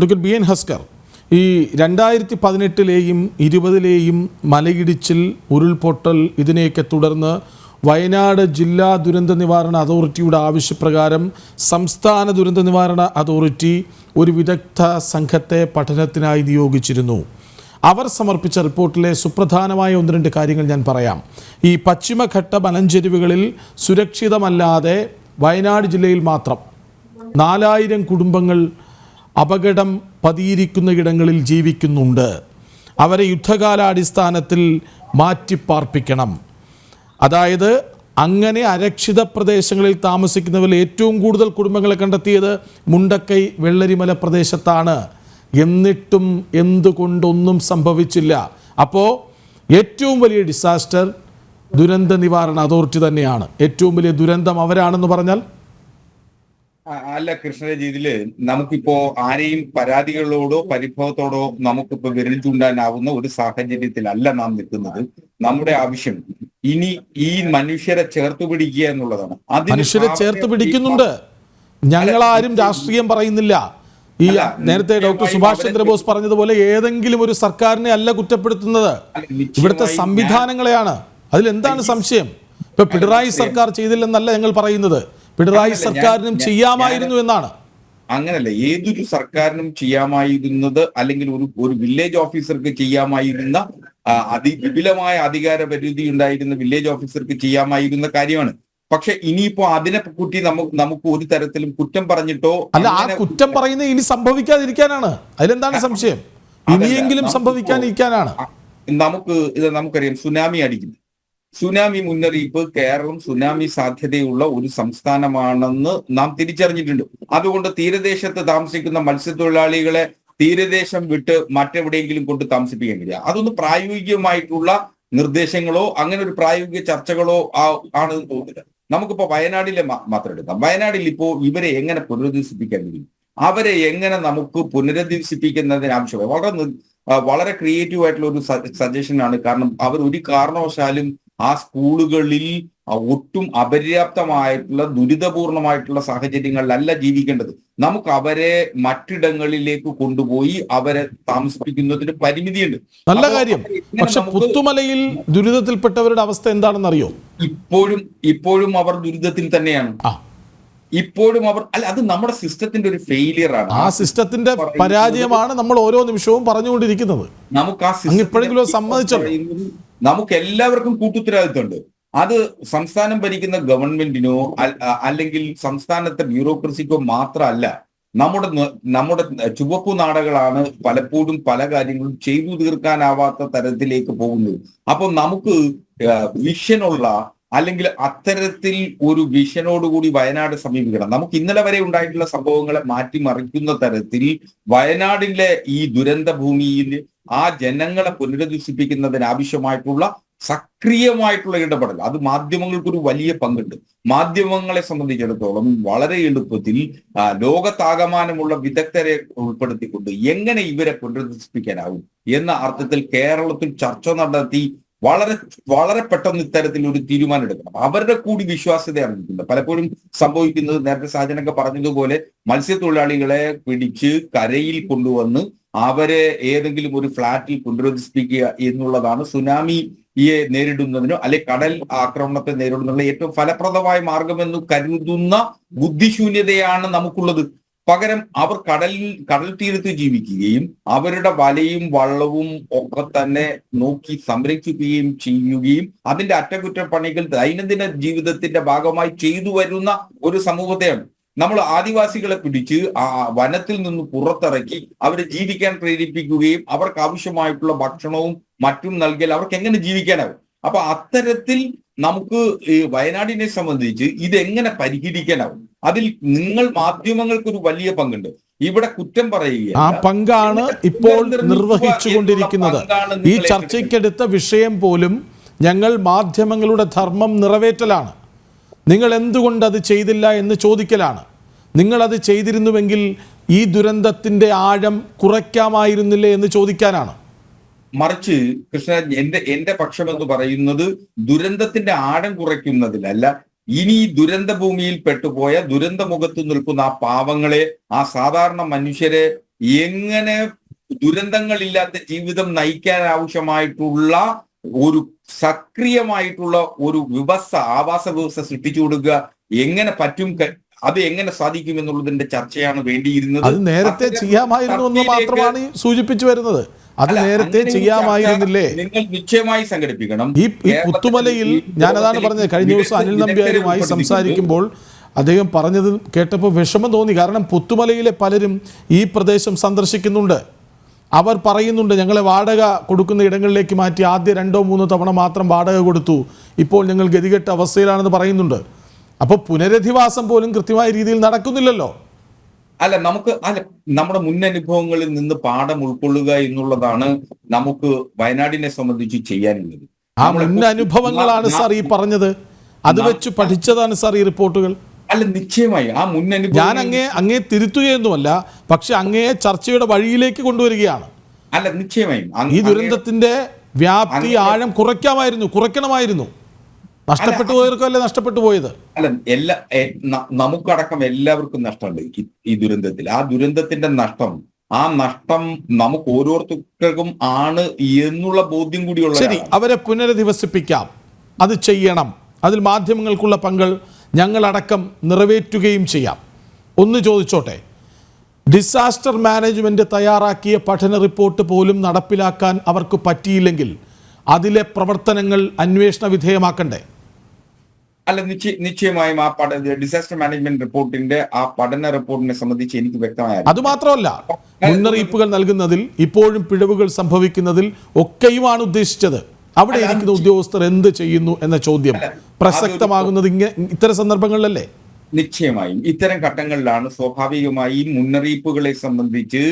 Advocate B N Haskar ഈ രണ്ടായിരത്തി പതിനെട്ടിലെയും ഇരുപതിലെയും മലയിടിച്ചിൽ ഉരുൾപൊട്ടൽ ഇതിനെയൊക്കെ തുടർന്ന് വയനാട് ജില്ലാ ദുരന്ത നിവാരണ അതോറിറ്റിയുടെ ആവശ്യപ്രകാരം സംസ്ഥാന ദുരന്ത നിവാരണ അതോറിറ്റി ഒരു വിദഗ്ധ സംഘത്തെ പഠനത്തിനായി നിയോഗിച്ചിരുന്നു. അവർ സമർപ്പിച്ച റിപ്പോർട്ടിലെ സുപ്രധാനമായ ഒന്ന് രണ്ട് കാര്യങ്ങൾ ഞാൻ പറയാം. ഈ പശ്ചിമഘട്ട മലഞ്ചെരുവുകളിൽ സുരക്ഷിതമല്ലാതെ വയനാട് ജില്ലയിൽ മാത്രം നാലായിരം കുടുംബങ്ങൾ അപകടം പതിയിരിക്കുന്ന ഇടങ്ങളിൽ ജീവിക്കുന്നുണ്ട്. അവരെ യുദ്ധകാലാടിസ്ഥാനത്തിൽ മാറ്റിപ്പാർപ്പിക്കണം. അതായത് അങ്ങനെ അരക്ഷിത പ്രദേശങ്ങളിൽ താമസിക്കുന്നവരിൽ ഏറ്റവും കൂടുതൽ കുടുംബങ്ങളെ കണ്ടെത്തിയത് മുണ്ടക്കൈ വെള്ളരിമല പ്രദേശത്താണ്. എന്നിട്ടും എന്തുകൊണ്ടൊന്നും സംഭവിച്ചില്ല. അപ്പോൾ ഏറ്റവും വലിയ ഡിസാസ്റ്റർ ദുരന്ത നിവാരണ അതോറിറ്റി തന്നെയാണ്. ഏറ്റവും വലിയ ദുരന്തം അവരാണെന്ന് പറഞ്ഞാൽ അല്ല കൃഷ്ണരാജ് ഇതിൽ നമുക്കിപ്പോ ആരെയും പരാതികളോടോ പരിഭവത്തോടോ നമുക്കിപ്പോ വിരൽ ചൂണ്ടാനാവുന്ന ഒരു സാഹചര്യത്തിലല്ല നാം നിൽക്കുന്നത്. നമ്മുടെ ആവശ്യം ഇനി ഈ മനുഷ്യരെ ചേർത്ത് പിടിക്കുക എന്നുള്ളതാണ്. മനുഷ്യരെ ചേർത്ത് പിടിക്കുന്നുണ്ട് പിടിക്കുന്നുണ്ട്. ഞങ്ങളാരും രാഷ്ട്രീയം പറയുന്നില്ല. ഈ നേരത്തെ ഡോക്ടർ സുഭാഷ് ചന്ദ്രബോസ് പറഞ്ഞതുപോലെ ഏതെങ്കിലും ഒരു സർക്കാരിനെ അല്ല കുറ്റപ്പെടുത്തുന്നത്. ഇവിടുത്തെ സംവിധാനങ്ങളെയാണ് സംവിധാനങ്ങളെയാണ്. അതിലെന്താണ് സംശയം? ഇപ്പൊ പിണറായി സർക്കാർ ചെയ്തില്ലെന്നല്ല ഞങ്ങൾ പറയുന്നത്. പിണറായി സർക്കാരിനും ചെയ്യാമായിരുന്നു എന്നാണ്. അങ്ങനല്ല ഏതൊരു സർക്കാരിനും ചെയ്യാമായിരുന്നത് അല്ലെങ്കിൽ ഒരു ഒരു വില്ലേജ് ഓഫീസർക്ക് ചെയ്യാമായിരുന്ന ആ, അതി വിപുലമായ അധികാര പരിധി ഉണ്ടായിരുന്ന വില്ലേജ് ഓഫീസർക്ക് ചെയ്യാമായിരുന്ന കാര്യമാണ്. പക്ഷെ ഇനിയിപ്പോ അതിനെ കുട്ടി നമുക്ക് നമുക്ക് ഒരു തരത്തിലും കുറ്റം പറഞ്ഞിട്ടോ അല്ല ആ കുറ്റം പറയുന്നത് ഇനി സംഭവിക്കാതിരിക്കാനാണ്. അതിലെന്താണ് സംശയം? ഇനിയെങ്കിലും സംഭവിക്കാതിരിക്കാനാണ് നമുക്ക് ഇത് നമുക്കറിയാം സുനാമി അടിക്കുന്നു. സുനാമി മുന്നറിയിപ്പ് കേരളം സുനാമി സാധ്യതയുള്ള ഒരു സംസ്ഥാനമാണെന്ന് നാം തിരിച്ചറിഞ്ഞിട്ടുണ്ട്. അതുകൊണ്ട് തീരദേശത്ത് താമസിക്കുന്ന മത്സ്യത്തൊഴിലാളികളെ തീരദേശം വിട്ട് മറ്റെവിടെയെങ്കിലും കൊണ്ട് താമസിപ്പിക്കാൻ കഴിയുക അതൊന്നും പ്രായോഗികമായിട്ടുള്ള നിർദ്ദേശങ്ങളോ അങ്ങനെ ഒരു പ്രായോഗിക ചർച്ചകളോ ആ- ആണെന്ന് തോന്നുന്നില്ല. നമുക്കിപ്പോ വയനാടിലെ മാത്രം എടുക്കാം. വയനാടിൽ ഇപ്പോ ഇവരെ എങ്ങനെ പുനരധിവസിപ്പിക്കാൻ കഴിയും അവരെ എങ്ങനെ നമുക്ക് പുനരധിവസിപ്പിക്കുന്നതിന് ആവശ്യമായി വളരെ വളരെ ക്രിയേറ്റീവ് ആയിട്ടുള്ള ഒരു സജഷൻ ആണ്. കാരണം അവർ ഒരു കാരണവശാലും ആ സ്കൂളുകളിൽ ഒട്ടും അപര്യാപ്തമായിട്ടുള്ള ദുരിതപൂർണമായിട്ടുള്ള സാഹചര്യങ്ങളിലല്ല ജീവിക്കേണ്ടത്. നമുക്ക് അവരെ മറ്റിടങ്ങളിലേക്ക് കൊണ്ടുപോയി അവരെ താമസിപ്പിക്കുന്നതിന് പരിമിതിയുണ്ട്. നല്ല കാര്യം. പക്ഷെ പുത്തുമലയിൽ ദുരിതത്തിൽപ്പെട്ടവരുടെ അവസ്ഥ എന്താണെന്ന് അറിയോ ഇപ്പോഴും ഇപ്പോഴും അവർ ദുരിതത്തിൽ തന്നെയാണ്. ഇപ്പോഴും അവർ അല്ല അത് നമ്മുടെ സിസ്റ്റത്തിന്റെ ഒരു ഫെയിലിയർ ആണ്. ആ സിസ്റ്റത്തിന്റെ പരാജയമാണ് നമ്മൾ ഓരോ നിമിഷവും പറഞ്ഞുകൊണ്ടിരിക്കുന്നത്. നമുക്ക് ആ സിസ്റ്റം ഇപ്പോഴെങ്കിലും അത് system സമ്മതിച്ചോ? പറയുന്നത് നമുക്ക് എല്ലാവർക്കും കൂട്ടുത്തരവാദിത്തമുണ്ട്. അത് സംസ്ഥാനം ഭരിക്കുന്ന ഗവൺമെന്റിനോ അല്ലെങ്കിൽ സംസ്ഥാനത്തെ ബ്യൂറോക്രസിക്കോ മാത്രമല്ല നമ്മുടെ നമ്മുടെ ചുവപ്പു നാടകളാണ് പലപ്പോഴും പല കാര്യങ്ങളും ചെയ്തു തീർക്കാനാവാത്ത തരത്തിലേക്ക് പോകുന്നത്. അപ്പൊ നമുക്ക് വിഷനുള്ള അല്ലെങ്കിൽ അത്തരത്തിൽ ഒരു വിഷനോടുകൂടി വയനാട് സമീപിക്കണം. നമുക്ക് ഇന്നലെ വരെ ഉണ്ടായിട്ടുള്ള സംഭവങ്ങളെ മാറ്റിമറിക്കുന്ന തരത്തിൽ വയനാടിലെ ഈ ദുരന്ത ഭൂമിയിൽ ആ ജനങ്ങളെ പുനരധിവസിപ്പിക്കുന്നതിന് ആവശ്യമായിട്ടുള്ള സക്രിയമായിട്ടുള്ള ഇടപെടൽ. അത് മാധ്യമങ്ങൾക്കൊരു വലിയ പങ്കുണ്ട്. മാധ്യമങ്ങളെ സംബന്ധിച്ചിടത്തോളം വളരെ എളുപ്പത്തിൽ ലോകത്താകമാനമുള്ള വിദഗ്ധരെ ഉൾപ്പെടുത്തിക്കൊണ്ട് എങ്ങനെ ഇവരെ പുനരധിവസിപ്പിക്കാനാവും എന്ന അർത്ഥത്തിൽ കേരളത്തിൽ ചർച്ച നടത്തി വളരെ വളരെ പെട്ടെന്ന് ഇത്തരത്തിൽ ഒരു തീരുമാനം എടുക്കണം. അവരുടെ കൂടി വിശ്വാസ്യത അറിഞ്ഞിട്ടുണ്ട്. പലപ്പോഴും സംഭവിക്കുന്നത് നേരത്തെ സാജനൊക്കെ പറഞ്ഞതുപോലെ മത്സ്യത്തൊഴിലാളികളെ പിടിച്ച് കരയിൽ കൊണ്ടുവന്ന് അവരെ ഏതെങ്കിലും ഒരു ഫ്ലാറ്റിൽ പുനരുദ്ധിപ്പിക്കുക എന്നുള്ളതാണ് സുനാമിയെ നേരിടുന്നതിനോ അല്ലെ കടൽ ആക്രമണത്തെ നേരിടുന്നതിനുള്ള ഏറ്റവും ഫലപ്രദമായ മാർഗമെന്ന് കരുതുന്ന ബുദ്ധിശൂന്യതയാണ് നമുക്കുള്ളത്. പകരം അവർ കടലിൽ കടൽ തീരത്ത് ജീവിക്കുകയും അവരുടെ വലയും വള്ളവും ഒക്കെ തന്നെ നോക്കി സംരക്ഷിക്കുകയും ചെയ്യുകയും അതിന്റെ അറ്റകുറ്റപ്പണികൾ ദൈനംദിന ജീവിതത്തിന്റെ ഭാഗമായി ചെയ്തു വരുന്ന ഒരു സമൂഹത്തെയാണ്. നമ്മൾ ആദിവാസികളെ പിടിച്ച് ആ വനത്തിൽ നിന്ന് പുറത്തിറക്കി അവരെ ജീവിക്കാൻ പ്രേരിപ്പിക്കുകയും അവർക്ക് ആവശ്യമായിട്ടുള്ള ഭക്ഷണവും മറ്റും നൽകിയാൽ അവർക്ക് എങ്ങനെ ജീവിക്കാനാവും അപ്പൊ അത്തരത്തിൽ നമുക്ക് ഈ വയനാടിനെ സംബന്ധിച്ച് ഇതെങ്ങനെ പരിഹരിക്കാനാവും അതിൽ നിങ്ങൾ മാധ്യമങ്ങൾക്ക് ഒരു വലിയ പങ്കുണ്ട്. ഇവിടെ കുറ്റം പറയുക ആ പങ്കാണ് ഇപ്പോൾ നിർവഹിച്ചുകൊണ്ടിരിക്കുന്നത്. ഈ ചർച്ചയ്ക്കെടുത്ത വിഷയം പോലും ഞങ്ങൾ മാധ്യമങ്ങളുടെ ധർമ്മം നിറവേറ്റലാണ്. നിങ്ങൾ എന്തുകൊണ്ട് അത് ചെയ്തില്ല എന്ന് ചോദിക്കലാണ്. നിങ്ങൾ അത് ചെയ്തിരുന്നുവെങ്കിൽ ഈ ദുരന്തത്തിന്റെ ആഴം കുറയ്ക്കാമായിരുന്നില്ലേ എന്ന് ചോദിക്കാനാണ്. മറിച്ച് കൃഷ്ണ എന്റെ എന്റെ പക്ഷം എന്ന് പറയുന്നത് ദുരന്തത്തിന്റെ ആഴം കുറയ്ക്കുന്നതിലല്ല. ഇനി ദുരന്ത ഭൂമിയിൽ പെട്ടുപോയ ദുരന്ത മുഖത്ത് നിൽക്കുന്ന ആ പാവങ്ങളെ ആ സാധാരണ മനുഷ്യരെ എങ്ങനെ ദുരന്തങ്ങളില്ലാത്ത ജീവിതം നയിക്കാൻ ആവശ്യമായിട്ടുള്ള ഒരു സക്രിയമായിട്ടുള്ള ഒരു വ്യവസ്ഥ ആവാസ വ്യവസ്ഥ സൃഷ്ടിച്ചു കൊടുക്കുക എങ്ങനെ പറ്റും അത് എങ്ങനെ സാധിക്കും എന്നുള്ളതിന്റെ ചർച്ചയാണ് വേണ്ടിയിരുന്നത്. അത് നേരത്തെ ചെയ്യാമായിരുന്നു എന്ന് മാത്രമാണ് സൂചിപ്പിച്ചു വരുന്നത്. അത് നേരത്തെ ചെയ്യാമായിരുന്നില്ലേ? നിങ്ങൾ നിശ്ചയമായി സംഘടിപ്പിക്കണം. ഈ ഈ പുത്തുമലയിൽ ഞാൻ ഞാനതാണ് പറഞ്ഞത്. കഴിഞ്ഞ ദിവസം അനിൽ നമ്പ്യാരുമായി സംസാരിക്കുമ്പോൾ അദ്ദേഹം പറഞ്ഞത് കേട്ടപ്പോൾ വിഷമം തോന്നി. കാരണം പുത്തുമലയിലെ പലരും ഈ പ്രദേശം സന്ദർശിക്കുന്നുണ്ട്. അവർ പറയുന്നുണ്ട് ഞങ്ങളെ വാടക കൊടുക്കുന്ന ഇടങ്ങളിലേക്ക് മാറ്റി ആദ്യ രണ്ടോ മൂന്നോ തവണ മാത്രം വാടക കൊടുത്തു. ഇപ്പോൾ ഞങ്ങൾ ഗതികെട്ട അവസ്ഥയിലാണെന്ന് പറയുന്നുണ്ട്. അപ്പോൾ പുനരധിവാസം പോലും കൃത്യമായ രീതിയിൽ നടക്കുന്നില്ലല്ലോ. അല്ല നമുക്ക് അല്ല നമ്മുടെ മുൻ അനുഭവങ്ങളിൽ നിന്ന് പാഠം ഉൾക്കൊള്ളുക എന്നുള്ളതാണ് നമുക്ക് വയനാടിനെ സംബന്ധിച്ച് ചെയ്യാനുള്ളത്. ആ മുന്നനുഭവങ്ങളാണ് മുൻ അനുഭവങ്ങളാണ് സാർ ഈ പറഞ്ഞത്. അത് വെച്ച് പഠിച്ചതാണ് സാർ ഈ റിപ്പോർട്ടുകൾ. അല്ല നിശ്ചയമായി ആ മുൻ ഞാൻ അങ്ങേ അങ്ങേ തിരുത്തുകയൊന്നുമല്ല പക്ഷെ അങ്ങേ ചർച്ചയുടെ വഴിയിലേക്ക് കൊണ്ടുവരികയാണ്. അല്ല നിശ്ചയമായും. ഈ ദുരന്തത്തിന്റെ വ്യാപ്തി ആഴം കുറയ്ക്കാമായിരുന്നു കുറയ്ക്കണമായിരുന്നു. നഷ്ടപ്പെട്ടു പോയവർക്കല്ലേ നഷ്ടപ്പെട്ടു പോയത്? അല്ല എല്ലാ നമുക്കടക്കം എല്ലാവർക്കും നഷ്ടമുണ്ട് ഈ- ദുരന്തത്തിൽ. ആ ദുരന്തത്തിന്റെ നഷ്ടം ആ നഷ്ടം നമുക്ക് ഓരോരുത്തർക്കും ആണ് എന്നുള്ള ബോധ്യം കൂടിയുള്ള ശരി അവരെ പുനരധിവസിപ്പിക്കാം. അത് ചെയ്യണം. അതിൽ മാധ്യമങ്ങൾക്കുള്ള പങ്കൾ ഞങ്ങളടക്കം നിറവേറ്റുകയും ചെയ്യാം. ഒന്ന് ചോദിച്ചോട്ടെ ഡിസാസ്റ്റർ മാനേജ്മെന്റ് തയ്യാറാക്കിയ പഠന റിപ്പോർട്ട് പോലും നടപ്പിലാക്കാൻ അവർക്ക് പറ്റിയില്ലെങ്കിൽ അതിലെ പ്രവർത്തനങ്ങൾ അന്വേഷണ വിധേയമാക്കണ്ടേ? അല്ല നിശ്ചയ നിശ്ചയമായും ആ പഠ ഡിസാസ്റ്റർ മാനേജ്മെന്റ് റിപ്പോർട്ടിന്റെ ആ പഠന റിപ്പോർട്ടിനെ സംബന്ധിച്ച് എനിക്ക് വ്യക്തമായ അത് മാത്രമല്ല മുന്നറിയിപ്പുകൾ നൽകുന്നതിൽ ഇപ്പോഴും പിഴവുകൾ സംഭവിക്കുന്നതിൽ ഒക്കെയുമാണ് ഉദ്ദേശിച്ചത്. അവിടെ ഇരിക്കുന്ന ഉദ്യോഗസ്ഥർ എന്ത് ചെയ്യുന്നു എന്ന ചോദ്യം പ്രസക്തമാകുന്നത് ഇങ്ങനെ ഇത്തരം സന്ദർഭങ്ങളിലല്ലേ? നിശ്ചയമായും. ഇത്തരം ഘട്ടങ്ങളിലാണ് സ്വാഭാവികമായി മുന്നറിയിപ്പുകളെ സംബന്ധിച്ച്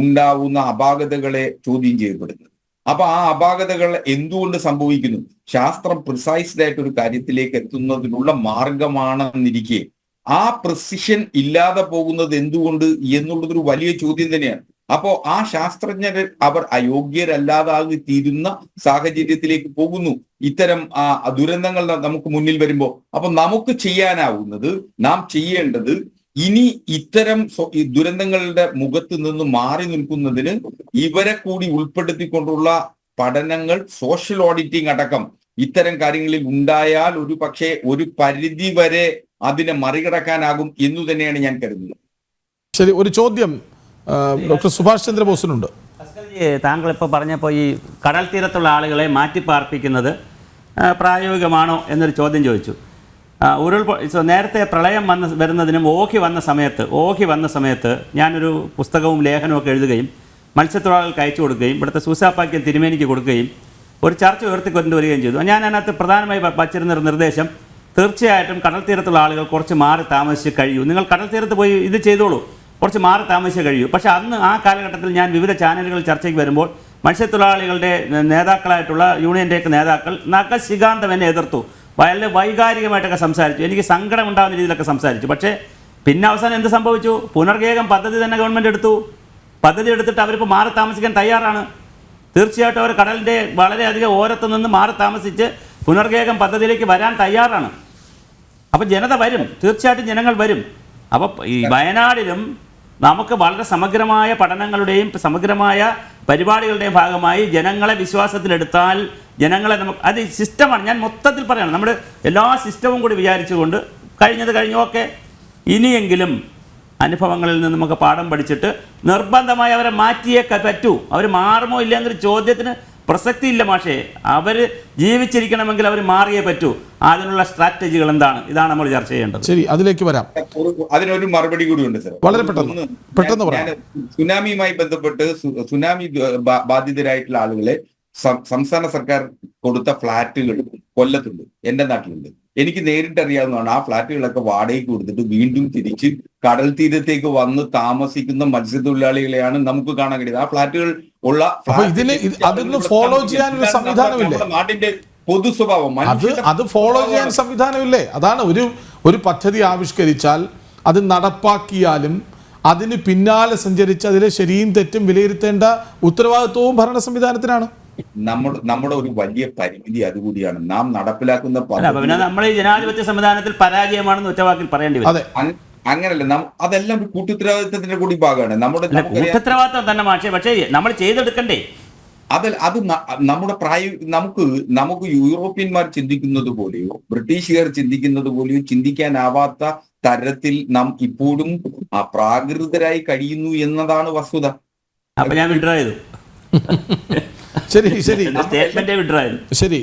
ഉണ്ടാവുന്ന അപാകതകളെ ചോദ്യം ചെയ്യപ്പെടുന്നത്. അപ്പൊ ആ അപാകതകൾ എന്തുകൊണ്ട് സംഭവിക്കുന്നു? ശാസ്ത്രം പ്രിസൈസ്ഡ് ആയിട്ട് ഒരു കാര്യത്തിലേക്ക് എത്തുന്നതിനുള്ള മാർഗമാണെന്നിരിക്കെ. ആ പ്രിസിഷൻ ഇല്ലാതെ പോകുന്നത് എന്തുകൊണ്ട് എന്നുള്ളതൊരു വലിയ ചോദ്യം തന്നെയാണ്. അപ്പോ ആ ശാസ്ത്രജ്ഞർ അവർ അയോഗ്യരല്ലാതാകി തീരുന്ന സാഹചര്യത്തിലേക്ക് പോകുന്നു. ഇത്തരം ആ ദുരന്തങ്ങൾ നമുക്ക് മുന്നിൽ വരുമ്പോൾ അപ്പൊ നമുക്ക് ചെയ്യാനാവുന്നത് നാം ചെയ്യേണ്ടത് ഇനി ഇത്തരം ദുരന്തങ്ങളുടെ മുഖത്ത് നിന്ന് മാറി നിൽക്കുന്നതിന് ഇവരെ കൂടി ഉൾപ്പെടുത്തിക്കൊണ്ടുള്ള പഠനങ്ങൾ സോഷ്യൽ ഓഡിറ്റിംഗ് അടക്കം ഇത്തരം കാര്യങ്ങളിൽ ഉണ്ടായാൽ ഒരു പക്ഷേ ഒരു പരിധി വരെ അതിനെ മറികടക്കാനാകും എന്ന് തന്നെയാണ് ഞാൻ കരുതുന്നത്. ശരി ഒരു ചോദ്യം ഡോക്ടർ സുഭാഷ് ചന്ദ്രബോസിനുണ്ട്. താങ്കൾ ഇപ്പോൾ പറഞ്ഞപ്പോൾ ഈ കടൽ തീരത്തുള്ള ആളുകളെ മാറ്റിപ്പാർപ്പിക്കുന്നത് പ്രായോഗികമാണോ എന്നൊരു ചോദ്യം ചോദിച്ചു. സോ, നേരത്തെ പ്രളയം വന്ന വരുന്നതിനും ഓഖി വന്ന സമയത്ത് ഓഖി വന്ന സമയത്ത് ഞാനൊരു പുസ്തകവും ലേഖനവും ഒക്കെ എഴുതുകയും മത്സ്യത്തൊഴിലാളികൾക്ക് അയച്ചു കൊടുക്കുകയും ഇവിടുത്തെ സൂസാപ്പാക്യം തിരുമേനിക്ക് കൊടുക്കുകയും ഒരു ചർച്ച ഉയർത്തിക്കൊണ്ടുവരികയും ചെയ്തു. ഞാൻ അതിനകത്ത് പ്രധാനമായി വച്ചിരുന്ന ഒരു നിർദ്ദേശം തീർച്ചയായിട്ടും കടൽ തീരത്തുള്ള ആളുകൾ കുറച്ച് മാറി താമസിച്ച് കഴിയൂ. നിങ്ങൾ കടൽ തീരത്ത് പോയി ഇത് ചെയ്തോളൂ. കുറച്ച് മാറി താമസിച്ച് കഴിയൂ. പക്ഷേ അന്ന് ആ കാലഘട്ടത്തിൽ ഞാൻ വിവിധ ചാനലുകൾ ചർച്ചയ്ക്ക് വരുമ്പോൾ മത്സ്യത്തൊഴിലാളികളുടെ നേതാക്കളായിട്ടുള്ള യൂണിയന്റെയൊക്കെ നേതാക്കൾ നഖശികാന്തം എന്നെ എതിർത്തു. വളരെ വൈകാരികമായിട്ടൊക്കെ സംസാരിച്ചു. എനിക്ക് സങ്കടം ഉണ്ടാകുന്ന രീതിയിലൊക്കെ സംസാരിച്ചു. പക്ഷേ പിന്നെ അവസാനം എന്ത് സംഭവിച്ചു? പുനർഗേകം പദ്ധതി തന്നെ ഗവൺമെന്റ് എടുത്തു. പദ്ധതി എടുത്തിട്ട് അവരിപ്പോൾ മാറി താമസിക്കാൻ തയ്യാറാണ്. തീർച്ചയായിട്ടും അവർ കടലിന്റെ വളരെയധികം ഓരത്തു നിന്ന് മാറി താമസിച്ച് പുനർഗേകം പദ്ധതിയിലേക്ക് വരാൻ തയ്യാറാണ്. അപ്പോൾ ജനത വരും. തീർച്ചയായിട്ടും ജനങ്ങൾ വരും. അപ്പോൾ ഈ വയനാടിലും നമുക്ക് വളരെ സമഗ്രമായ പഠനങ്ങളുടെയും സമഗ്രമായ പരിപാടികളുടെയും ഭാഗമായി ജനങ്ങളെ വിശ്വാസത്തിലെടുത്താൽ ജനങ്ങളെ നമുക്ക് അത് സിസ്റ്റമാണ് ഞാൻ മൊത്തത്തിൽ പറയണം. നമ്മുടെ എല്ലാ സിസ്റ്റവും കൂടി വിചാരിച്ചുകൊണ്ട് കഴിഞ്ഞത് കഴിഞ്ഞു. ഓക്കെ. ഇനിയെങ്കിലും അനുഭവങ്ങളിൽ നിന്ന് നമുക്ക് പാഠം പഠിച്ചിട്ട് നിർബന്ധമായി അവരെ മാറ്റിയേ പറ്റൂ. അവർ മാറുമോ ഇല്ല എന്നൊരു ചോദ്യത്തിന് പ്രസക്തി ഇല്ല മാഷേ. അവർ ജീവിച്ചിരിക്കണമെങ്കിൽ അവർ മാറിയേ പറ്റൂ. അതിനുള്ള സ്ട്രാറ്റജികൾ എന്താണ്? ഇതാണ് നമ്മൾ ചർച്ച ചെയ്യേണ്ടത്. ശരി അതിലേക്ക് വരാം. ഒരു- അതിനൊരു മറുപടി കൂടിയുണ്ട് സർ വളരെ പെട്ടെന്ന്. പെട്ടെന്ന് പറയാം. സുനാമിയുമായി ബന്ധപ്പെട്ട് സുനാമി ബാധിതരായിട്ടുള്ള ആളുകളെ സംസ്ഥാന സർക്കാർ കൊടുത്ത ഫ്ലാറ്റുകൾ കൊല്ലത്തുണ്ട്. എന്റെ നാട്ടിലുണ്ട്. എനിക്ക് നേരിട്ട് അറിയാവുന്നതാണ് ആ ഫ്ലാറ്റുകളൊക്കെ വാടകയ്ക്ക് കൊടുത്തിട്ട് വീണ്ടും തിരിച്ച് കടൽ തീരത്തേക്ക് വന്ന് താമസിക്കുന്ന മത്സ്യത്തൊഴിലാളികളെയാണ് നമുക്ക് കാണാൻ കഴിയുന്നത്. ആ ഫ്ളാറ്റുകൾ ഉള്ള ഫോളോ follow ചെയ്യാനൊരു സംവിധാനമില്ലേ? നാട്ടിന്റെ പൊതു സ്വഭാവം അത് അത് ഫോളോ ചെയ്യാൻ സംവിധാനമില്ലേ? അതാണ് ഒരു ഒരു പദ്ധതി ആവിഷ്കരിച്ചാൽ അത് നടപ്പാക്കിയാലും അതിന് പിന്നാലെ സഞ്ചരിച്ച് അതിലെ ശരിയും തെറ്റും വിലയിരുത്തേണ്ട ഉത്തരവാദിത്വവും ഭരണ സംവിധാനത്തിനാണ് നമ്മുടെ നമ്മുടെ ഒരു വലിയ പരിമിതി അതുകൂടിയാണ്. നാം നടപ്പിലാക്കുന്ന നമ്മൾ ഈ ജനാധിപത്യ സംവിധാനത്തിൽ പരാജയമാണെന്ന് ഒറ്റവാക്കിൽ പറയേണ്ടി വരും. അതെ. അങ്ങനല്ല. നം- അതെല്ലാം ഒരു കൂട്ടുത്തരവാദിത്തത്തിന്റെ കൂടി ഭാഗമാണ്. നമ്മുടെ കൂട്ടുത്തരവാദിത്തം തന്നെ മാഷെ പക്ഷേ നമ്മൾ ചെയ്തെടുക്കണ്ടേ? അത് അത് നമ്മുടെ പ്രായ നമുക്ക് നമുക്ക് യൂറോപ്യന്മാർ ചിന്തിക്കുന്നത് പോലെയോ ബ്രിട്ടീഷുകാർ ചിന്തിക്കുന്നത് പോലെയോ ചിന്തിക്കാനാവാത്ത തരത്തിൽ നാം ഇപ്പോഴും പ്രാകൃതരായി കഴിയുന്നു എന്നതാണ് വസ്തുത. അപ്പൊ ഞാൻ ചെയ്തു. ശരി ശരി. ശരി.